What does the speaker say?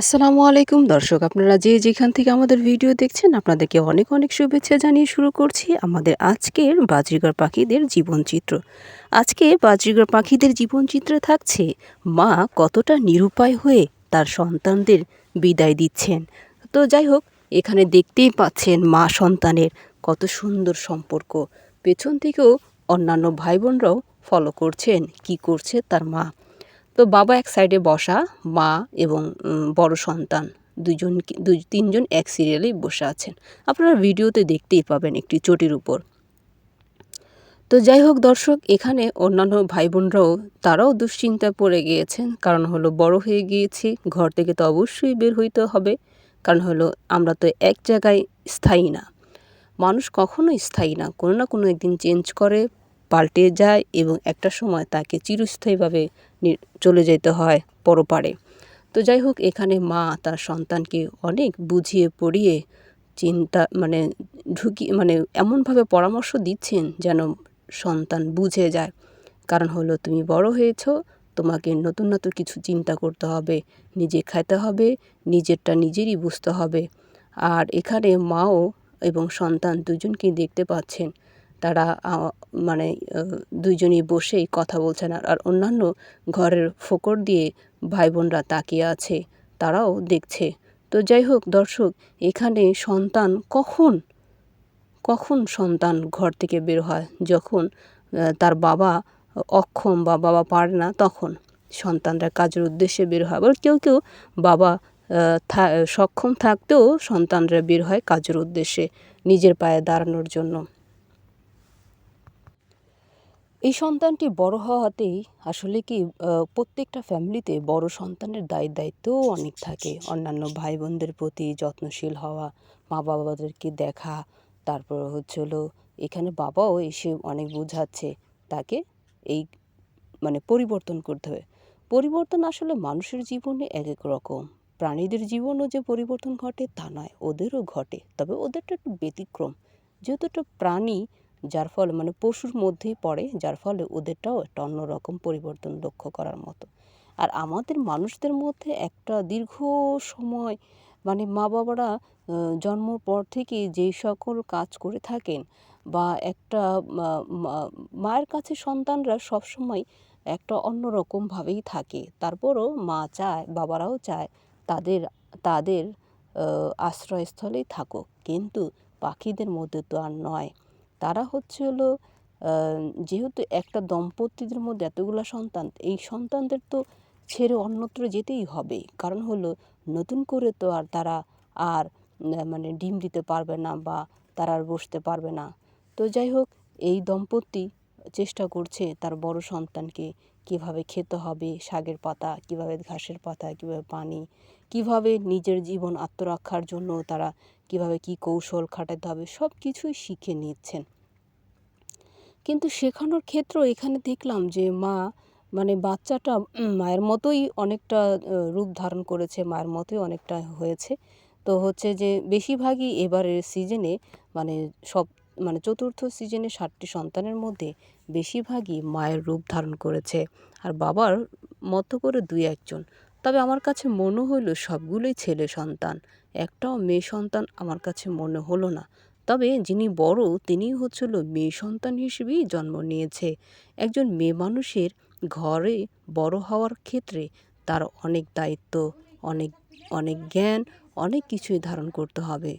আসসালামু আলাইকুম। দর্শক, আপনারা যে যেখান থেকে আমাদের ভিডিও দেখছেন, আপনাদেরকে অনেক অনেক শুভেচ্ছা জানিয়ে শুরু করছি আমাদের আজকের বাজরিগর পাখিদের জীবনচিত্র আজকে বাজরিগর পাখিদের জীবনচিত্রে থাকছে, মা কতটা নিরুপায় হয়ে তার সন্তানদের বিদায় দিচ্ছেন। তো যাই হোক, এখানে দেখতেই পাচ্ছেন মা সন্তানের কত সুন্দর সম্পর্ক। পেছন থেকেও অন্যান্য ভাই বোনরাও ফলো করছেন, কি করছে তার মা। তো বাবা এক সাইডে বসা, মা এবং বড় সন্তান দুজন দুই, তিনজন এক সিরিয়ালেই বসে আছেন। আপনারা ভিডিওতে দেখতেই পাবেন একটি চটির উপর। তো যাই হোক দর্শক, এখানে অন্যান্য ভাই বোনরাও তারাও দুশ্চিন্তায় পড়ে গিয়েছেন। কারণ হলো, বড় হয়ে গিয়েছি, ঘর থেকে তো অবশ্যই বের হইতে হবে। কারণ হলো, আমরা তো এক জায়গায় স্থায়ী না। মানুষ কখনোই স্থায়ী না, কোনো না কোনো একদিন চেঞ্জ করে, পাল্টে যায় এবং একটা সময় তাকে চিরস্থায়ীভাবে চলে যেতে হয় পরপারে। তো যাই হোক, এখানে মা তার সন্তানকে অনেক বুঝিয়ে পড়িয়ে চিন্তা মানে ঢুকি মানে এমনভাবে পরামর্শ দিচ্ছেন যেন সন্তান বুঝে যায়। কারণ হলো, তুমি বড় হয়েছো, তোমাকে নতুন নতুন কিছু চিন্তা করতে হবে, নিজে খাইতে হবে, নিজেরটা নিজেরই বুঝতে হবে। আর এখানে মাও এবং সন্তান দুজনকেই দেখতে পাচ্ছেন। তারা মানে দুইজনই বসেই কথা বলছেন। আর অন্যান্য ঘরের ফোকর দিয়ে ভাই বোনরা তাকিয়ে আছে, তারাও দেখছে। তো যাই হোক, দর্শক, এখানে সন্তান কখন কখন সন্তান ঘর থেকে বের হয়? যখন তার বাবা অক্ষম বা বাবা পারে না, তখন সন্তানরা কাজের উদ্দেশ্যে বের হয়। আবার কেউ কেউ বাবা সক্ষম থাকতেও সন্তানরা বের হয় কাজের উদ্দেশ্যে নিজের পায়ে দাঁড়ানোর জন্য। এই সন্তানটি বড় হওয়াতেই আসলে কি প্রত্যেকটা ফ্যামিলিতে বড় সন্তানের দায়, দায়িত্বও অনেক থাকে। অন্যান্য ভাই বোনদের প্রতি যত্নশীল হওয়া মা বাবাদেরকে দেখা, তারপর হচ্ছে হলো এখানে বাবাও এসে অনেক বোঝাচ্ছে তাকে এই মানে পরিবর্তন করতে হবে। পরিবর্তন আসলে মানুষের জীবনে এক এক রকম। প্রাণীদের জীবনও যে পরিবর্তন ঘটে তা নয়, ওদেরও ঘটে। তবে ওদেরটা একটু ব্যতিক্রম। যেহেতু একটা প্রাণী যার ফলে মানে পশুর মধ্যেই পড়ে, যার ফলে ওদেরটাও একটা অন্যরকম পরিবর্তন লক্ষ্য করার মতো। আর আমাদের মানুষদের মধ্যে একটা দীর্ঘ সময় মানে মা বাবারা জন্মর পর থেকে যেই সকল কাজ করে থাকেন বা একটা মায়ের কাছে সন্তানরা সবসময় একটা অন্যরকমভাবেই থাকে। তারপরও মা চায়, বাবারাও চায় তাদের তাদের আশ্রয়স্থলেই থাকুক। কিন্তু পাখিদের মধ্যে তো আর নয়। তারা হচ্ছে হলো যেহেতু একটা দম্পতিদের মধ্যে এতগুলো সন্তান, এই সন্তানদের তো ছেড়ে অন্যত্র যেতেই হবে। কারণ হলো, নতুন করে তো আর তারা আর মানে ডিম দিতে পারবে না বা তারা আর বসতে পারবে না। তো যাই হোক, এই দম্পতি চেষ্টা করছে তার বড় সন্তানকে কীভাবে খেতে হবে, শাকের পাতা, কীভাবে ঘাসের পাতা, কীভাবে পানি, কীভাবে নিজের জীবন আত্মরক্ষার জন্য তারা কীভাবে কি কৌশল খাটাতে হবে, সব কিছুই শিখে নিচ্ছেন। কিন্তু শেখানোর ক্ষেত্রেও এখানে দেখলাম যে মা মানে বাচ্চাটা মায়ের মতোই অনেকটা রূপ ধারণ করেছে, মায়ের মতোই অনেকটা হয়েছে। তো হচ্ছে যে বেশিরভাগই এবারের সিজনে মানে সব মানে চতুর্থ সিজনে সাতটি সন্তানের মধ্যে বেশিরভাগই মায়ের রূপ ধারণ করেছে। আর বাবার মতো করে দুই একজন। তবে আমার কাছে মনে হলো সবগুলোই ছেলে সন্তান। একটাও মেয়ে সন্তান আমার কাছে মনে হলো না। তবে যিনি বড় তিনি হচ্ছিল মেয়ে সন্তান হিসেবেই জন্ম নিয়েছে। একজন মেয়ে মানুষের ঘরে বড় হওয়ার ক্ষেত্রে তার অনেক দায়িত্ব, অনেক অনেক জ্ঞান, অনেক কিছুই ধারণ করতে হবে।